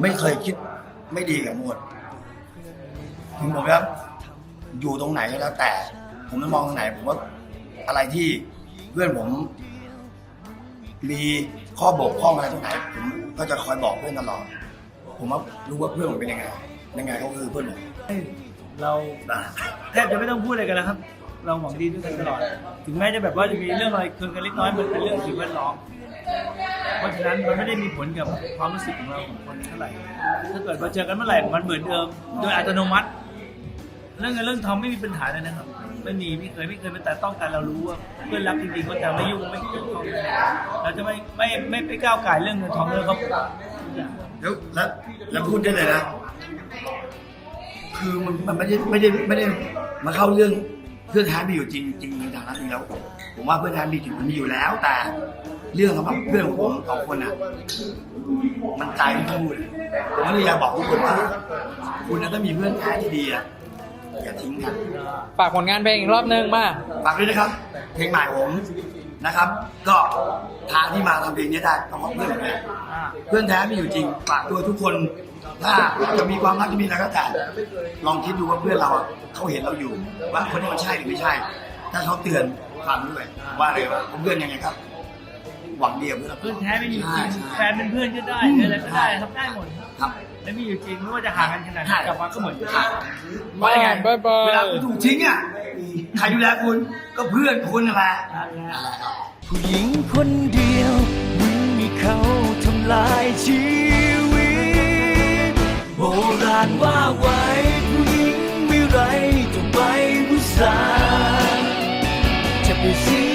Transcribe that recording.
ไม่เคยคิดไม่ดีกับหมวดถึงผมครับอยู่ตรงไหนก็แล้วแต่ ผมไม่มองตรงไหน ผมว่าอะไรที่เพื่อนผม มีข้อบกพร่องอะไรตรงไหนผมก็จะคอยบอกเพื่อนตลอด ผมว่ารู้ว่าเพื่อนผมเป็นยังไงยังไงเขาคือเพื่อนผมเราแทบจะไม่ต้องพูดอะไรกันแล้วครับ เราหวังดีด้วยกันตลอด ถึงแม้จะแบบว่าจะมีเรื่องอะไรเกินกันเล็กน้อยมันเป็นเรื่องสิ่งแวดล้อม เพราะฉะนั้นมันไม่ได้มีผลกับความรู้สึกของเราของคนเท่าไหร่ ถ้าเกิดมาเจอกันเมื่อไหร่มันเหมือนเดิม โดยอัตโนมัติ เรื่องเงินเรื่องทองไม่มีปัญหาเลยนะครับ ไม่มีไม่เคยไม่เคยไปแต่ต้องกันเรารู้ว่าเพื่อนรักจริงๆก็จะไม่ยุ่งไม่เกี่ยวข้องเลยเราจะไม่ไม่ไม่ไปก้าวไก่เรื่องเงินทองเรื่องเขาแล้วแล้วแล้วพูดได้เลยนะ คือมันมันไม่ได้ไม่ได้ไม่ได้มาเข้าเรื่อง เพื่อนแท้มีอยู่จริงจริงในฐานะจริงแล้ว ผมว่าเพื่อนแท้มีอยู่มันมีอยู่แล้ว แต่เรื่องสำหรับเพื่อนของผมสองคนอะมันใจไม่พูดผมก็เลยอยากบอกทุกคนว่า คุณน่ะถ้ามีเพื่อนแท้ที่ดีอะอย่าทิ้งกันฝากผลงานเพลงอีกรอบนึงมา ฝากด้วยนะครับ เพลงใหม่ผม นะครับ ก็ทางที่มาทำเพลงนี้ได้ต้องขอบเพื่อนผมเนี่ยอ่าเพื่อนแท้มีอยู่จริงฝากด้วยทุกคน ถ้าจะมีความรักจะมีอะไรก็แต่ลองคิดดูว่าเพื่อนเราอะเขาเห็นเราอยู่ ว่าคนนี้มันใช่หรือไม่ใช่ ถ้าเขาเตือนฟังด้วยว่าอะไรว่าเพื่อนยังไงครับ หวังเดียวบเพื่อนราตเพื่อนแท้ไม่อยู่จริงแฟนเป็นเพื่อนก็ได้หรืออะไรก็ได้ทำได้หมดครับ และมีอยู่จริงไม่ว่าจะห่างกันขนาดไหนกลับมาก็เหมือนเดิมคม่ไงเวลาคุณถูกทิ้งอะใครดูแลคุณก็เพื่อนคุณนะครับ ผู้หญิงคนเดียวมันมีเขาทำลายชีวิต โบราณว่าไว้ผู้หญิงไม่ไรต้องไปผู้สาวจะไปเสี